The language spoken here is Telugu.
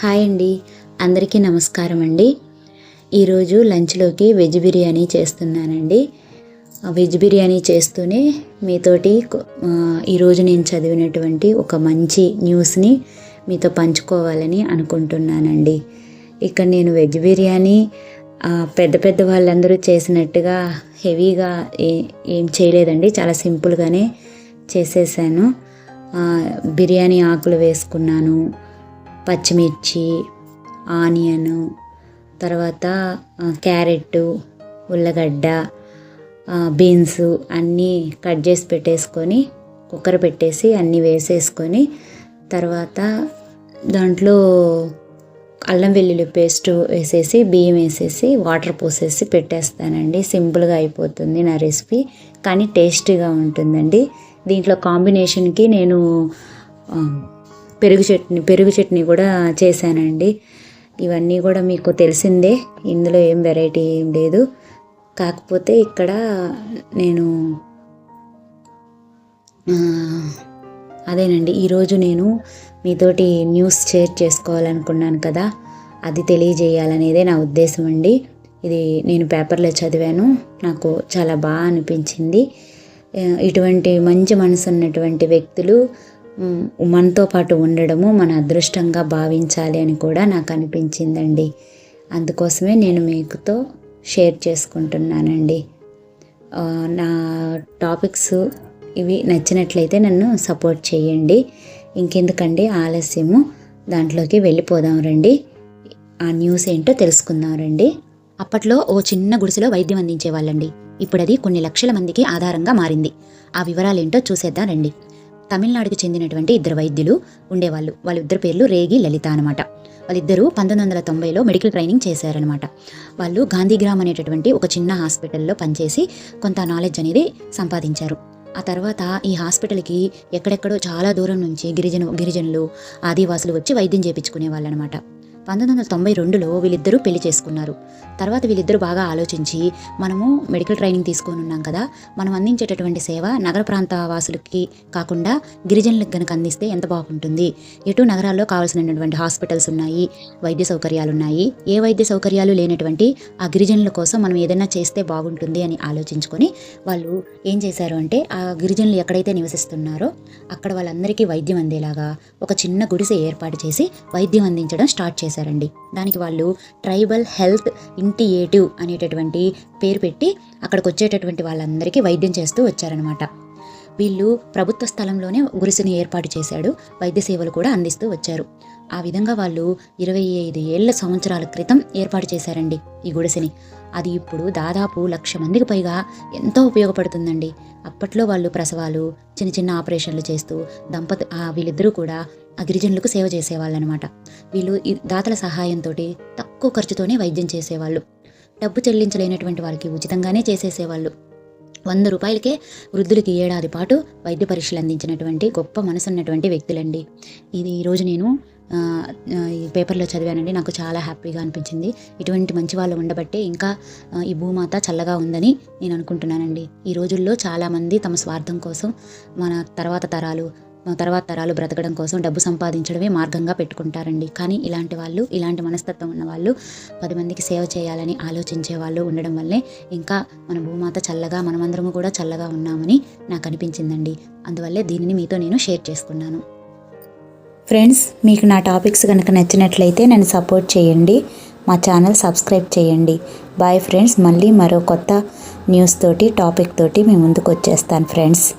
హాయ్ అండి. అందరికీ నమస్కారం అండి. ఈరోజు లంచ్లోకి వెజ్ బిర్యానీ చేస్తున్నానండి. వెజ్ బిర్యానీ చేస్తూనే మీతోటి ఈరోజు నేను చదివినటువంటి ఒక మంచి న్యూస్ని మీతో పంచుకోవాలని అనుకుంటున్నానండి. ఇక్కడ నేను వెజ్ బిర్యానీ పెద్ద పెద్ద వాళ్ళందరూ చేసినట్టుగా హెవీగా ఏ ఏం చేయలేదండి. చాలా సింపుల్గానే చేసేసాను. బిర్యానీ ఆకులు వేసుకున్నాను. పచ్చిమిర్చి ఆనియను తర్వాత క్యారెట్ ఉల్లగడ్డ బీన్స్ అన్నీ కట్ చేసి పెట్టేసుకొని కుక్కర్ పెట్టేసి అన్నీ వేసేసుకొని తర్వాత దాంట్లో అల్లం వెల్లుల్లి పేస్ట్ వేసేసి బియ్యం వేసేసి వాటర్ పోసేసి పెట్టేస్తానండి. సింపుల్గా అయిపోతుంది నా రెసిపీ కానీ టేస్టీగా ఉంటుందండి. దీంట్లో కాంబినేషన్కి నేను పెరుగు చట్నీ పెరుగు చట్నీ కూడా చేశానండి. ఇవన్నీ కూడా మీకు తెలిసిందే. ఇందులో ఏం వెరైటీ ఏం లేదు. కాకపోతే ఇక్కడ నేను అదేనండి. ఈరోజు నేను మీతోటి న్యూస్ షేర్ చేసుకోవాలనుకున్నాను కదా అది తెలియజేయాలనేదే నా ఉద్దేశం అండి. ఇది నేను పేపర్లో చదివాను. నాకు చాలా బాగా అనిపించింది. ఇటువంటి మంచి మనసు ఉన్నటువంటి వ్యక్తులు మనతో పాటు ఉండడము మన అదృష్టంగా భావించాలి అని కూడా నాకు అనిపించిందండి. అందుకోసమే నేను మీకుతో షేర్ చేసుకుంటున్నానండి. నా టాపిక్స్ ఇవి నచ్చినట్లయితే నన్ను సపోర్ట్ చేయండి. ఇంకెందుకండి ఆలస్యము? దాంట్లోకి వెళ్ళిపోదాం రండి. ఆ న్యూస్ ఏంటో తెలుసుకుందాం రండి. అప్పట్లో ఓ చిన్న గుడిసెలో వైద్యం అందించేవాళ్ళండి. ఇప్పుడది కొన్ని లక్షల మందికి ఆధారంగా మారింది. ఆ వివరాలేంటో చూసేద్దాం రండి. తమిళనాడుకు చెందినటువంటి ఇద్దరు వైద్యులు ఉండేవాళ్ళు. వాళ్ళిద్దరు పేర్లు రేగి లలిత అనమాట వాళ్ళిద్దరూ పంతొమ్మిది వందల తొంభైలో మెడికల్ ట్రైనింగ్ చేశారనమాట వాళ్ళు గాంధీగ్రామ్ అనేటటువంటి ఒక చిన్న హాస్పిటల్లో పనిచేసి కొంత నాలెడ్జ్ అనేది సంపాదించారు. ఆ తర్వాత ఈ హాస్పిటల్కి ఎక్కడెక్కడో చాలా దూరం నుంచి గిరిజన గిరిజనులు ఆదివాసులు వచ్చి వైద్యం చేయించుకునే వాళ్ళు అనమాట పంతొమ్మిది వందల తొంభై రెండులో వీళ్ళిద్దరూ పెళ్ళి చేసుకున్నారు. తర్వాత వీళ్ళిద్దరూ బాగా ఆలోచించి మనము మెడికల్ ట్రైనింగ్ తీసుకొని ఉన్నాం కదా మనం అందించేటటువంటి సేవ నగర ప్రాంత వాసులకి కాకుండా గిరిజనులకు గనక అందిస్తే ఎంత బాగుంటుంది? ఎటు నగరాల్లో కావాల్సినటువంటి హాస్పిటల్స్ ఉన్నాయి వైద్య సౌకర్యాలు ఉన్నాయి ఏ వైద్య సౌకర్యాలు లేనటువంటి ఆ గిరిజనుల కోసం మనం ఏదైనా చేస్తే బాగుంటుంది అని ఆలోచించుకొని వాళ్ళు ఏం చేశారు అంటే ఆ గిరిజనులు ఎక్కడైతే నివసిస్తున్నారో అక్కడ వాళ్ళందరికీ వైద్యం అందేలాగా ఒక చిన్న గుడిసె ఏర్పాటు చేసి వైద్యం అందించడం స్టార్ట్ చేశారండి. దానికి వాళ్ళు ట్రైబల్ హెల్త్ ఇంటియేటివ్ అనేటటువంటి పేరు పెట్టి అక్కడికి వచ్చేటటువంటి వాళ్ళందరికీ వైద్యం చేస్తూ వచ్చారనమాట వీళ్ళు ప్రభుత్వ స్థలంలోనే గుడిసెని ఏర్పాటు చేశాడు. వైద్య సేవలు కూడా అందిస్తూ వచ్చారు. ఆ విధంగా వాళ్ళు ఇరవై ఐదు ఏళ్ళ సంవత్సరాల క్రితం ఏర్పాటు చేశారండి ఈ గుడిసెని. అది ఇప్పుడు దాదాపు లక్ష మందికి పైగా ఎంతో ఉపయోగపడుతుందండి. అప్పట్లో వాళ్ళు ప్రసవాలు చిన్న చిన్న ఆపరేషన్లు చేస్తూ దంపతి వీళ్ళిద్దరూ కూడా గిరిజనులకు సేవ చేసేవాళ్ళు అనమాట వీళ్ళు ఈ దాతల సహాయంతో తక్కువ ఖర్చుతోనే వైద్యం చేసేవాళ్ళు. డబ్బు చెల్లించలేనటువంటి వారికి ఉచితంగానే చేసేసేవాళ్ళు. వంద రూపాయలకే వృద్ధులకి ఏడాది పాటు వైద్య పరీక్షలు అందించినటువంటి గొప్ప మనసున్నటువంటి వ్యక్తులండి. ఇది ఈరోజు నేను ఈ పేపర్లో చదివానండి. నాకు చాలా హ్యాపీగా అనిపించింది. ఇటువంటి మంచి వాళ్ళు ఉండబట్టే ఇంకా ఈ భూమాత చల్లగా ఉందని నేను అనుకుంటున్నానండి. ఈ రోజుల్లో చాలామంది తమ స్వార్థం కోసం మన తర్వాత తరాలు తర్వాత తరాలు బ్రతకడం కోసం డబ్బు సంపాదించడమే మార్గంగా పెట్టుకుంటారండి. కానీ ఇలాంటి వాళ్ళు ఇలాంటి మనస్తత్వం ఉన్న వాళ్ళు పది మందికి సేవ చేయాలని ఆలోచించే వాళ్ళు ఉండడం వల్లే ఇంకా మన భూమాత చల్లగా మనమందరము కూడా చల్లగా ఉన్నామని నాకు అనిపించిందండి. అందువల్లే దీనిని మీతో నేను షేర్ చేసుకున్నాను. ఫ్రెండ్స్ మీకు నా టాపిక్స్ కనుక నచ్చినట్లయితే నన్ను సపోర్ట్ చేయండి. మా ఛానల్ సబ్స్క్రైబ్ చేయండి. బాయ్ ఫ్రెండ్స్ మళ్ళీ మరో కొత్త న్యూస్ తోటి టాపిక్ తోటి మీ ముందుకు వచ్చేస్తాను ఫ్రెండ్స్.